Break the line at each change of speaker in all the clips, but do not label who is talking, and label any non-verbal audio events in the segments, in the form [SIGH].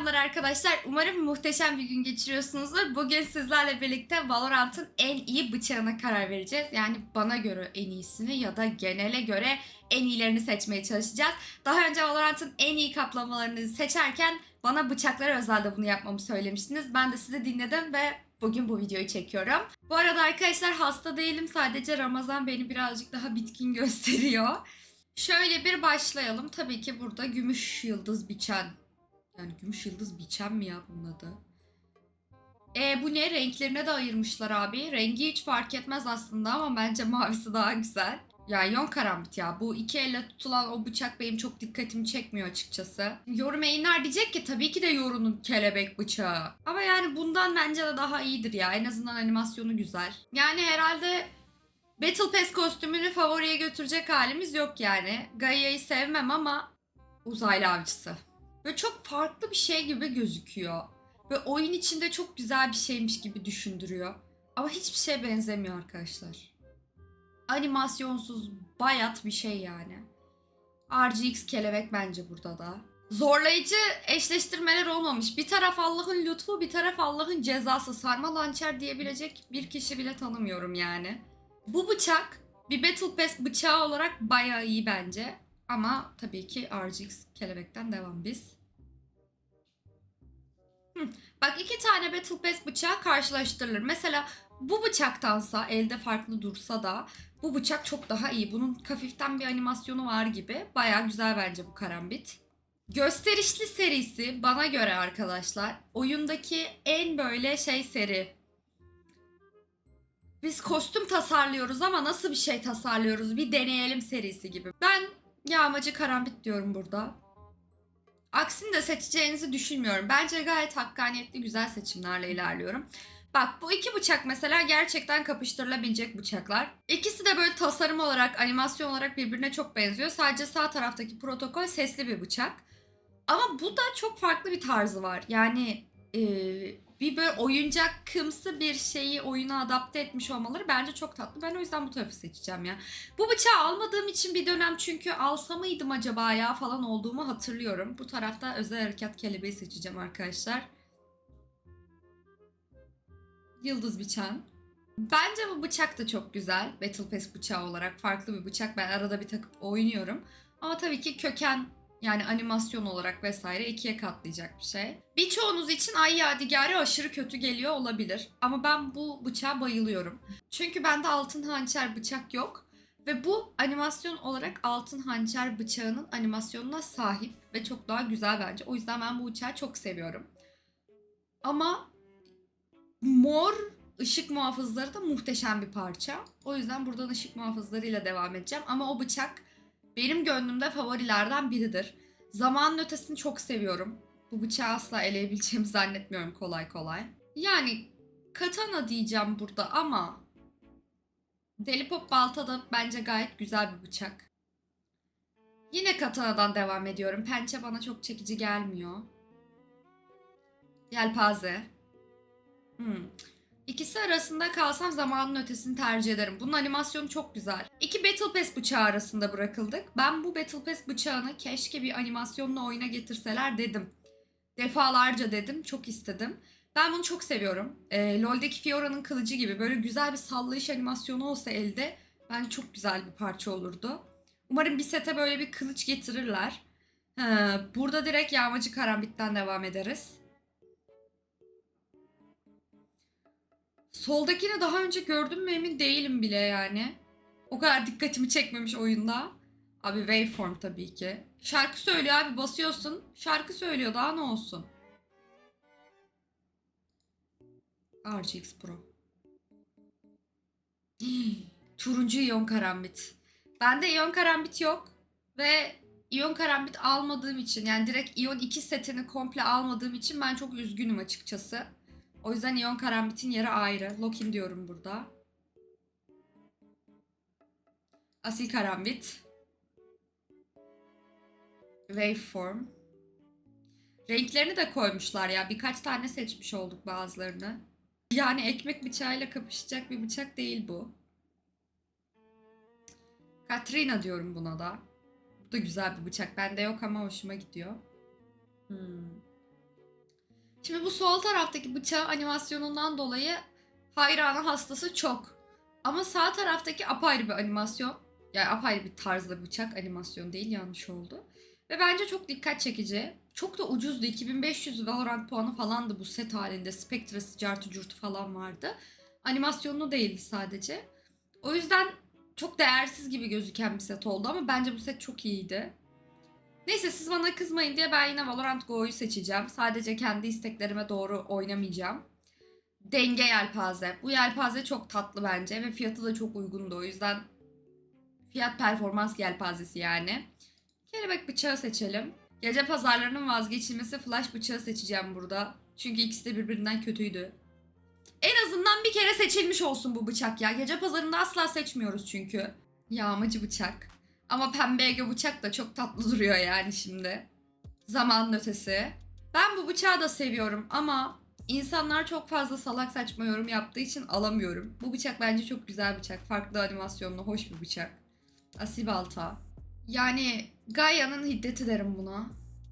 Selamlar arkadaşlar. Umarım muhteşem bir gün geçiriyorsunuzdur. Bugün sizlerle birlikte Valorant'ın en iyi bıçağına karar vereceğiz. Yani bana göre en iyisini ya da genele göre en iyilerini seçmeye çalışacağız. Daha önce Valorant'ın en iyi kaplamalarını seçerken bana bıçaklara özelde bunu yapmamı söylemiştiniz. Ben de sizi dinledim ve bugün bu videoyu çekiyorum. Bu arada arkadaşlar hasta değilim. Sadece Ramazan beni birazcık daha bitkin gösteriyor. Şöyle bir başlayalım. Tabii ki burada gümüş yıldız biçen yani gümüş yıldız biçen mi ya bunun adı? E bu ne? Renklerine de ayırmışlar abi. Rengi hiç fark etmez aslında ama bence mavisi daha güzel. Ya yon karambit ya. Bu iki elle tutulan o bıçak benim çok dikkatimi çekmiyor açıkçası. Yorum eğinler diyecek ki tabii ki de Yoru'nun kelebek bıçağı. Ama yani bundan bence de daha iyidir ya. En azından animasyonu güzel. Yani herhalde Battle Pass kostümünü favoriye götürecek halimiz yok yani. Gaia'yı sevmem ama uzaylı avcısı. Böyle çok farklı bir şey gibi gözüküyor. Ve oyun içinde çok güzel bir şeymiş gibi düşündürüyor. Ama hiçbir şeye benzemiyor arkadaşlar. Animasyonsuz bayat bir şey yani. RGX kelebek bence burada da. Zorlayıcı eşleştirmeler olmamış. Bir taraf Allah'ın lütfu, bir taraf Allah'ın cezası. Sarma lançer diyebilecek bir kişi bile tanımıyorum yani. Bu bıçak bir Battle Pass bıçağı olarak bayağı iyi bence. Ama tabii ki RGX kelebekten devam biz. Hı, Bak iki tane Battle Pass bıçağı karşılaştırılır. Mesela bu bıçaktansa elde farklı dursa da bu bıçak çok daha iyi. Bunun hafiften bir animasyonu var gibi. Bayağı güzel bence bu karambit. Gösterişli serisi bana göre arkadaşlar oyundaki en böyle şey seri. Biz kostüm tasarlıyoruz ama nasıl bir şey tasarlıyoruz bir deneyelim serisi gibi. Ben yağmacı karambit diyorum burada. Aksini de seçeceğinizi düşünmüyorum. Bence gayet hakkaniyetli güzel seçimlerle ilerliyorum. Bak bu iki bıçak mesela gerçekten kapıştırılabilecek bıçaklar. İkisi de böyle tasarım olarak, animasyon olarak birbirine çok benziyor. Sadece sağ taraftaki protokol sesli bir bıçak. Ama bu da çok farklı bir tarzı var. Yani eee, bir böyle oyuncak kımsı bir şeyi oyuna adapte etmiş olmaları bence çok tatlı. Ben o yüzden bu tarafı seçeceğim ya. Bu bıçağı almadığım için bir dönem çünkü alsa mıydım acaba ya falan olduğumu hatırlıyorum. Bu tarafta özel harekat kelebeği seçeceğim arkadaşlar. Yıldız bıçağın. Bence bu bıçak da çok güzel. Battle Pass bıçağı olarak farklı bir bıçak. Ben arada bir takıp oynuyorum. Ama tabii ki köken yani animasyon olarak vesaire ikiye katlayacak bir şey. Birçoğunuz için Ay Yadigarı aşırı kötü geliyor olabilir. Ama ben bu bıçağa bayılıyorum. Çünkü bende altın hançer bıçak yok. Ve bu animasyon olarak altın hançer bıçağının animasyonuna sahip ve çok daha güzel bence. O yüzden ben bu bıçağı çok seviyorum. Ama mor ışık muhafızları da muhteşem bir parça. O yüzden buradan ışık muhafızlarıyla devam edeceğim. Ama o bıçak benim gönlümde favorilerden biridir. Zamanın ötesini çok seviyorum. Bu bıçağı asla eleyebileceğimi [LAUGHS] zannetmiyorum kolay kolay. Yani katana diyeceğim burada ama Deli Pop balta da bence gayet güzel bir bıçak. Yine katanadan devam ediyorum. Pençe bana çok çekici gelmiyor. Yelpaze. Hmm. İkisi arasında kalsam zamanın ötesini tercih ederim. Bunun animasyonu çok güzel. İki Battle Pass bıçağı arasında bırakıldık. Ben bu Battle Pass bıçağını keşke bir animasyonla oyuna getirseler dedim. Defalarca dedim. Çok istedim. Ben bunu çok seviyorum. Ee, LoL'deki Fiora'nın kılıcı gibi böyle güzel bir sallayış animasyonu olsa elde bence çok güzel bir parça olurdu. Umarım bir sete böyle bir kılıç getirirler. Ha, burada direkt yağmacı karambitten devam ederiz. Soldakini daha önce gördüm mü emin değilim bile yani. O kadar dikkatimi çekmemiş oyunda. Abi waveform tabii ki. Şarkı söylüyor abi basıyorsun. Şarkı söylüyor daha ne olsun. RGX Pro. [GASPS] Turuncu iyon karambit. Bende iyon karambit yok. Ve iyon karambit almadığım için yani direkt iyon 2 setini komple almadığım için ben çok üzgünüm açıkçası. O yüzden iyon karambitin yeri ayrı. Lokin diyorum burada. Asil karambit. Waveform. Renklerini de koymuşlar ya. Birkaç tane seçmiş olduk bazılarını. Yani ekmek bıçağıyla kapışacak bir bıçak değil bu. Katrina diyorum buna da. Bu da güzel bir bıçak. Bende yok ama hoşuma gidiyor. Hmm. Şimdi bu sol taraftaki bıçağın animasyonundan dolayı hayranı hastası çok. Ama sağ taraftaki apayrı bir animasyon. Yani apayrı bir tarzda bıçak animasyon değil yanlış oldu. Ve bence çok dikkat çekici. Çok da ucuzdu. 2500 Valorant puanı falandı bu set halinde. Spectre'sı, cartı curtu falan vardı. Animasyonlu değildi sadece. O yüzden çok değersiz gibi gözüken bir set oldu ama bence bu set çok iyiydi. Neyse siz bana kızmayın diye ben yine Valorant Go'yu seçeceğim. Sadece kendi isteklerime doğru oynamayacağım. Denge yelpaze. Bu yelpaze çok tatlı bence ve fiyatı da çok uygundu. O yüzden fiyat performans yelpazesi yani. Kelebek bıçağı seçelim. Gece pazarlarının vazgeçilmesi flash bıçağı seçeceğim burada. Çünkü ikisi de birbirinden kötüydü. En azından bir kere seçilmiş olsun bu bıçak ya. Gece pazarında asla seçmiyoruz çünkü. Yağmacı bıçak. Ama pembe ege bıçak da çok tatlı duruyor yani şimdi. Zamanın ötesi. Ben bu bıçağı da seviyorum ama insanlar çok fazla salak saçma yorum yaptığı için alamıyorum. Bu bıçak bence çok güzel bıçak. Farklı animasyonlu, hoş bir bıçak. Asil balta. Yani Gaia'nın hiddeti derim buna.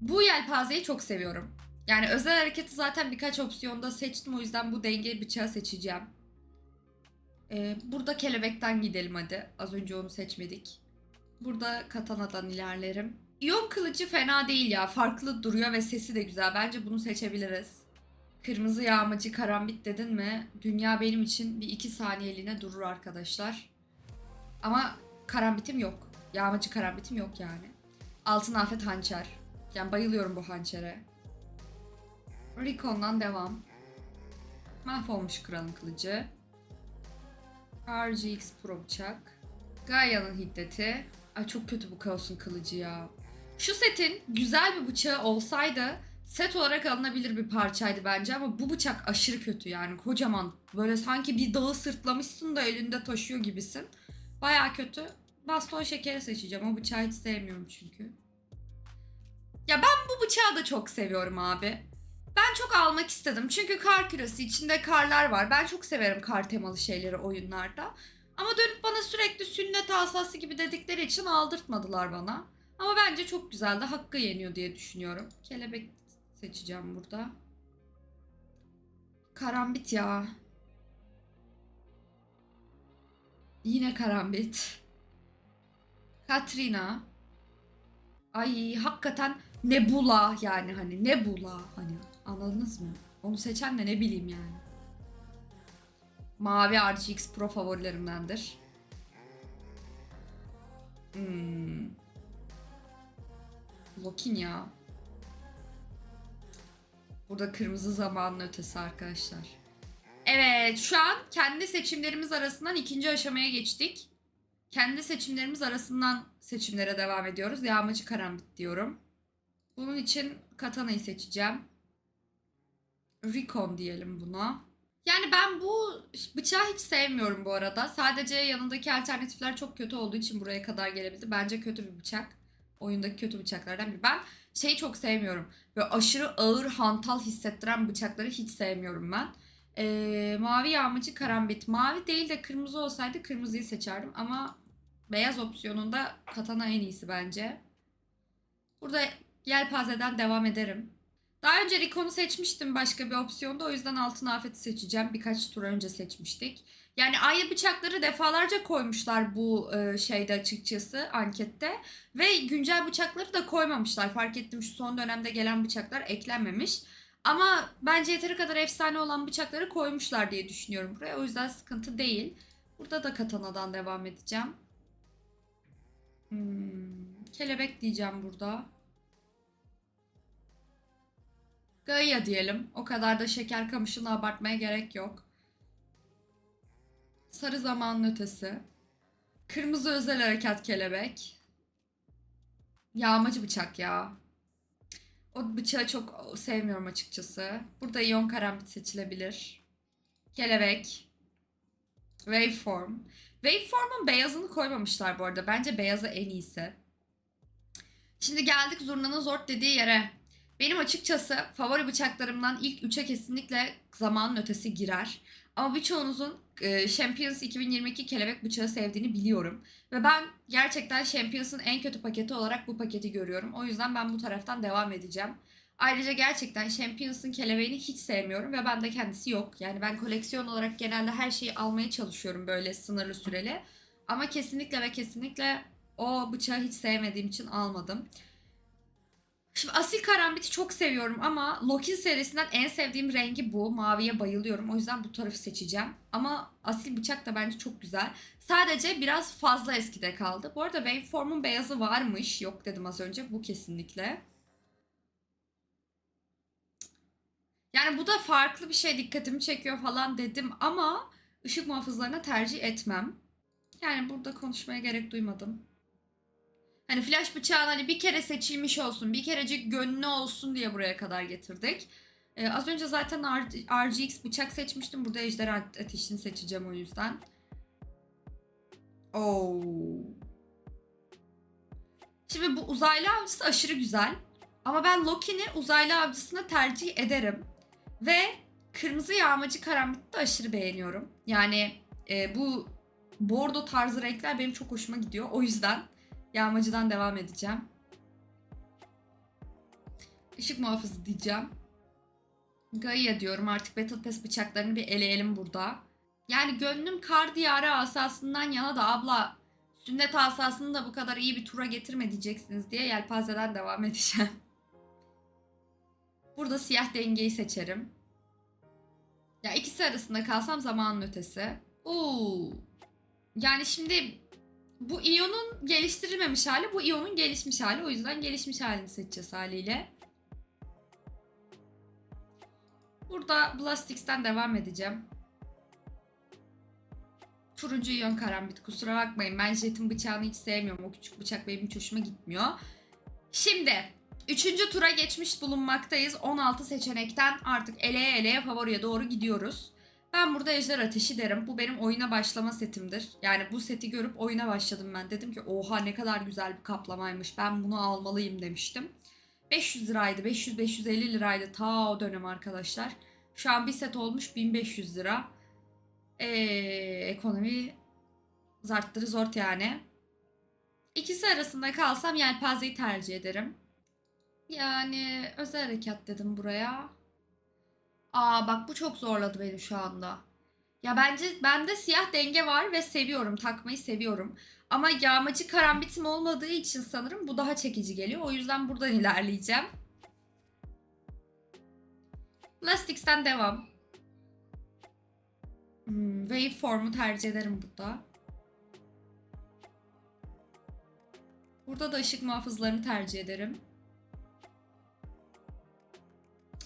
Bu yelpazeyi çok seviyorum. Yani özel hareketi zaten birkaç opsiyonda seçtim o yüzden bu denge bıçağı seçeceğim. Ee, burada kelebekten gidelim hadi. Az önce onu seçmedik. Burada katanadan ilerlerim. İyon kılıcı fena değil ya. Farklı duruyor ve sesi de güzel. Bence bunu seçebiliriz. Kırmızı yağmacı karambit dedin mi? Dünya benim için bir iki saniyeliğine durur arkadaşlar. Ama karambitim yok. Yağmacı karambitim yok yani. Altın afet hançer. Yani bayılıyorum bu hançere. Recon'dan devam. Mahvolmuş kralın kılıcı. RGX Pro bıçak. Gaia'nın hiddeti. Ay çok kötü bu kaosun kılıcı ya. Şu setin güzel bir bıçağı olsaydı set olarak alınabilir bir parçaydı bence ama bu bıçak aşırı kötü yani kocaman. Böyle sanki bir dağı sırtlamışsın da elinde taşıyor gibisin. Baya kötü. Baston şekeri seçeceğim. O bıçağı hiç sevmiyorum çünkü. Ya ben bu bıçağı da çok seviyorum abi. Ben çok almak istedim. Çünkü kar küresi içinde karlar var. Ben çok severim kar temalı şeyleri oyunlarda. Ama dönüp bana sürekli sünnet asası gibi dedikleri için aldırtmadılar bana. Ama bence çok güzeldi. Hakkı yeniyor diye düşünüyorum. Kelebek seçeceğim burada. Karambit ya. Yine karambit. [LAUGHS] Katrina. Ay hakikaten Nebula yani hani Nebula hani anladınız mı? Onu seçen de ne bileyim yani. Mavi RGX Pro favorilerimdendir. Hmm. Lokin ya. Burada kırmızı zamanın ötesi arkadaşlar. Evet şu an kendi seçimlerimiz arasından ikinci aşamaya geçtik. Kendi seçimlerimiz arasından seçimlere devam ediyoruz. Yağmacı karambit diyorum. Bunun için katanayı seçeceğim. Recon diyelim buna. Yani ben bu bıçağı hiç sevmiyorum bu arada. Sadece yanındaki alternatifler çok kötü olduğu için buraya kadar gelebildi. Bence kötü bir bıçak. Oyundaki kötü bıçaklardan biri. Ben şeyi çok sevmiyorum. Böyle aşırı ağır hantal hissettiren bıçakları hiç sevmiyorum ben. Ee, mavi yağmacı karambit. Mavi değil de kırmızı olsaydı kırmızıyı seçerdim. Ama beyaz opsiyonunda katana en iyisi bence. Burada yelpazeden devam ederim. Daha önce Recon'u seçmiştim başka bir opsiyonda. O yüzden altın afeti seçeceğim. Birkaç tur önce seçmiştik. Yani aynı bıçakları defalarca koymuşlar bu e, şeyde açıkçası ankette. Ve güncel bıçakları da koymamışlar. Fark ettim şu son dönemde gelen bıçaklar eklenmemiş. Ama bence yeteri kadar efsane olan bıçakları koymuşlar diye düşünüyorum buraya. O yüzden sıkıntı değil. Burada da katanadan devam edeceğim. Hmm, kelebek diyeceğim burada. Gaia diyelim. O kadar da şeker kamışını abartmaya gerek yok. Sarı zamanın ötesi. Kırmızı özel harekat kelebek. Yağmacı bıçak ya. O bıçağı çok sevmiyorum açıkçası. Burada iyon karambit seçilebilir. Kelebek. Waveform. Waveform'un beyazını koymamışlar bu arada. Bence beyazı en iyisi. Şimdi geldik zurnanın zort dediği yere. Benim açıkçası favori bıçaklarımdan ilk üçe kesinlikle zamanın ötesi girer. Ama birçoğunuzun e, Champions 2022 kelebek bıçağı sevdiğini biliyorum. Ve ben gerçekten Champions'ın en kötü paketi olarak bu paketi görüyorum. O yüzden ben bu taraftan devam edeceğim. Ayrıca gerçekten Champions'ın kelebeğini hiç sevmiyorum ve bende kendisi yok. Yani ben koleksiyon olarak genelde her şeyi almaya çalışıyorum böyle sınırlı süreli. Ama kesinlikle ve kesinlikle o bıçağı hiç sevmediğim için almadım. Şimdi asil karambiti çok seviyorum ama Lokin serisinden en sevdiğim rengi bu. Maviye bayılıyorum. O yüzden bu tarafı seçeceğim. Ama asil bıçak da bence çok güzel. Sadece biraz fazla eskide kaldı. Bu arada Waveform'un beyazı varmış. Yok dedim az önce. Bu kesinlikle. Yani bu da farklı bir şey dikkatimi çekiyor falan dedim ama ışık muhafızlarına tercih etmem. Yani burada konuşmaya gerek duymadım. Hani flash bıçağın hani bir kere seçilmiş olsun, bir kerecik gönlü olsun diye buraya kadar getirdik. Ee, az önce zaten R- RGX bıçak seçmiştim. Burada ejderha ateşini seçeceğim o yüzden. Oo. Şimdi bu uzaylı avcısı aşırı güzel. Ama ben Loki'ni uzaylı avcısına tercih ederim. Ve kırmızı yağmacı karambiti de aşırı beğeniyorum. Yani e, bu bordo tarzı renkler benim çok hoşuma gidiyor. O yüzden yağmacıdan devam edeceğim. Işık muhafızı diyeceğim. Gaia diyorum artık Battle Pass bıçaklarını bir eleyelim burada. Yani gönlüm kar diyarı asasından yana da abla sünnet asasını da bu kadar iyi bir tura getirme diyeceksiniz diye yelpazeden devam edeceğim. Burada siyah dengeyi seçerim. Ya ikisi arasında kalsam zamanın ötesi. Oo. Yani şimdi bu iyonun geliştirilmemiş hali, bu iyonun gelişmiş hali. O yüzden gelişmiş halini seçeceğiz haliyle. Burada Blastix'ten devam edeceğim. Turuncu iyon karambit. Kusura bakmayın ben jetin bıçağını hiç sevmiyorum. O küçük bıçak benim hiç hoşuma gitmiyor. Şimdi Üçüncü tura geçmiş bulunmaktayız. 16 seçenekten artık eleye eleye favoriye doğru gidiyoruz. Ben burada Ejder Ateşi derim. Bu benim oyuna başlama setimdir. Yani bu seti görüp oyuna başladım ben. Dedim ki oha ne kadar güzel bir kaplamaymış. Ben bunu almalıyım demiştim. 500 liraydı. 500-550 liraydı ta o dönem arkadaşlar. Şu an bir set olmuş 1500 lira. Ee, ekonomi zarttırı zort yani. İkisi arasında kalsam yelpazeyi tercih ederim. Yani özel harekat dedim buraya. Aa bak bu çok zorladı beni şu anda. Ya bence bende siyah denge var ve seviyorum. Takmayı seviyorum. Ama yağmacı karambitim olmadığı için sanırım bu daha çekici geliyor. O yüzden buradan [LAUGHS] ilerleyeceğim. Plastics'ten devam. Hmm, waveform'u tercih ederim burada. Burada da ışık muhafızlarını tercih ederim.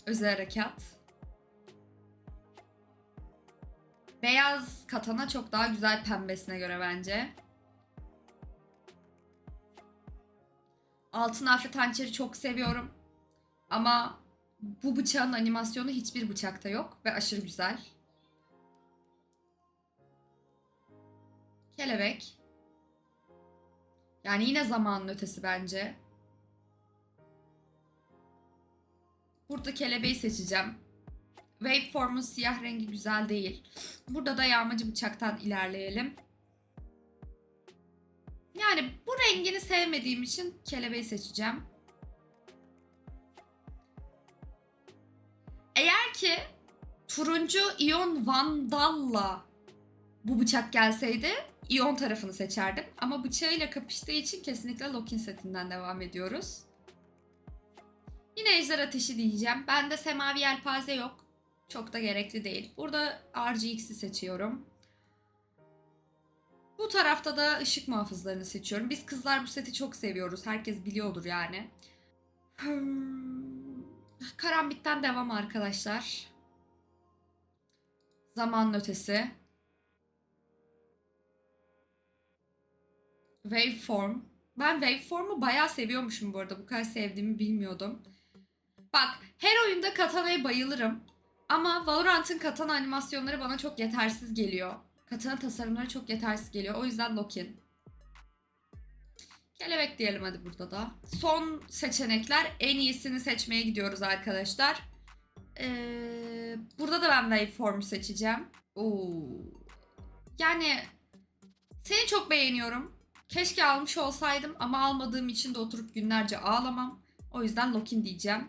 Özel harekat. Beyaz katana çok daha güzel pembesine göre bence. Altın afet hançeri çok seviyorum. Ama bu bıçağın animasyonu hiçbir bıçakta yok ve aşırı güzel. Kelebek. Yani yine zamanın ötesi bence. Burada kelebeği seçeceğim. Waveform'un siyah rengi güzel değil. Burada da yağmacı bıçaktan ilerleyelim. Yani bu rengini sevmediğim için kelebeği seçeceğim. Eğer ki turuncu iyon vandalla bu bıçak gelseydi iyon tarafını seçerdim. Ama bıçağıyla kapıştığı için kesinlikle Lokin setinden devam ediyoruz. Yine ejder ateşi diyeceğim. Bende semavi yelpaze yok. Çok da gerekli değil. Burada RGX'i seçiyorum. Bu tarafta da ışık muhafızlarını seçiyorum. Biz kızlar bu seti çok seviyoruz. Herkes biliyordur yani. Hmm. Karambit'ten devam arkadaşlar. Zamanın ötesi. Waveform. Ben Waveform'u bayağı seviyormuşum bu arada. Bu kadar sevdiğimi bilmiyordum. Bak her oyunda katana'ya bayılırım. Ama Valorant'ın katana animasyonları bana çok yetersiz geliyor. Katana tasarımları çok yetersiz geliyor. O yüzden Lokin. Kelebek diyelim hadi burada da. Son seçenekler. En iyisini seçmeye gidiyoruz arkadaşlar. Ee, burada da ben Waveform'u seçeceğim. Oo. Yani seni çok beğeniyorum. Keşke almış olsaydım ama almadığım için de oturup günlerce ağlamam. O yüzden Lokin diyeceğim.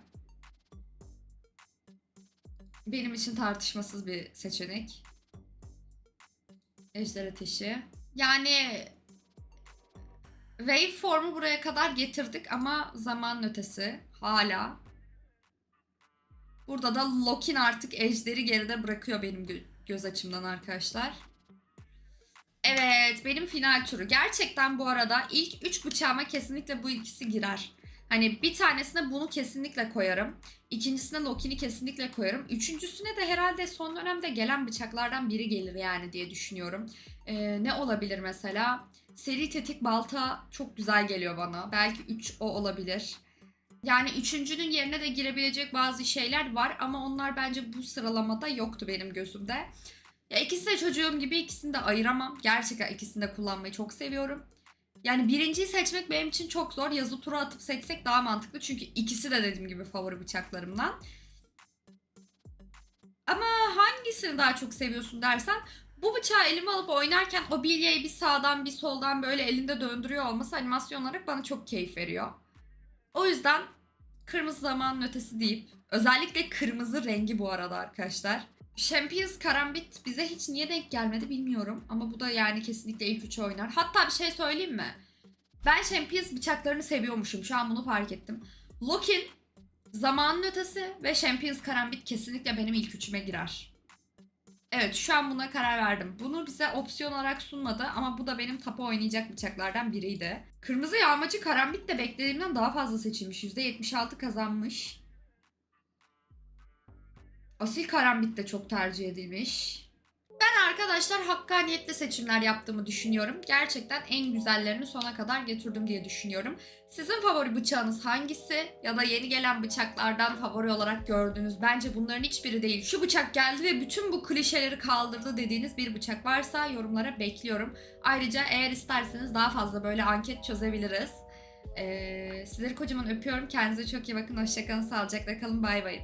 Benim için tartışmasız bir seçenek. Ejder ateşi. Yani waveform'u buraya kadar getirdik ama zaman ötesi hala. Burada da Lokin artık ejderi geride bırakıyor benim gö- göz açımdan arkadaşlar. Evet benim final turu. Gerçekten bu arada ilk 3 bıçağıma kesinlikle bu ikisi girer. Hani bir tanesine bunu kesinlikle koyarım. İkincisine Loki'ni kesinlikle koyarım. Üçüncüsüne de herhalde son dönemde gelen bıçaklardan biri gelir yani diye düşünüyorum. Ee, ne olabilir mesela? Seri tetik balta çok güzel geliyor bana. Belki 3 o olabilir. Yani üçüncünün yerine de girebilecek bazı şeyler var ama onlar bence bu sıralamada yoktu benim gözümde. Ya ikisi de çocuğum gibi ikisini de ayıramam. Gerçekten ikisini de kullanmayı çok seviyorum. Yani birinciyi seçmek benim için çok zor. Yazı tura atıp seçsek daha mantıklı. Çünkü ikisi de dediğim gibi favori bıçaklarımdan. Ama hangisini daha çok seviyorsun dersen bu bıçağı elime alıp oynarken o bilyeyi bir sağdan bir soldan böyle elinde döndürüyor olması animasyon olarak bana çok keyif veriyor. O yüzden kırmızı zamanın ötesi deyip özellikle kırmızı rengi bu arada arkadaşlar. Champions Karambit bize hiç niye denk gelmedi bilmiyorum. Ama bu da yani kesinlikle ilk üçe oynar. Hatta bir şey söyleyeyim mi? Ben Champions bıçaklarını seviyormuşum. Şu an bunu fark ettim. Lokin, Zamanın Ötesi ve Champions Karambit kesinlikle benim ilk üçüme girer. Evet şu an buna karar verdim. Bunu bize opsiyon olarak sunmadı ama bu da benim tapa oynayacak bıçaklardan biriydi. Kırmızı yağmacı karambit de beklediğimden daha fazla seçilmiş. %76 kazanmış. Asil karambit de çok tercih edilmiş. Ben arkadaşlar hakkaniyetle seçimler yaptığımı düşünüyorum. Gerçekten en güzellerini sona kadar getirdim diye düşünüyorum. Sizin favori bıçağınız hangisi? Ya da yeni gelen bıçaklardan favori olarak gördüğünüz bence bunların hiçbiri değil. Şu bıçak geldi ve bütün bu klişeleri kaldırdı dediğiniz bir bıçak varsa yorumlara bekliyorum. Ayrıca eğer isterseniz daha fazla böyle anket çözebiliriz. Ee, sizleri kocaman öpüyorum. Kendinize çok iyi bakın. Hoşçakalın. Sağlıcakla kalın. Bay bay.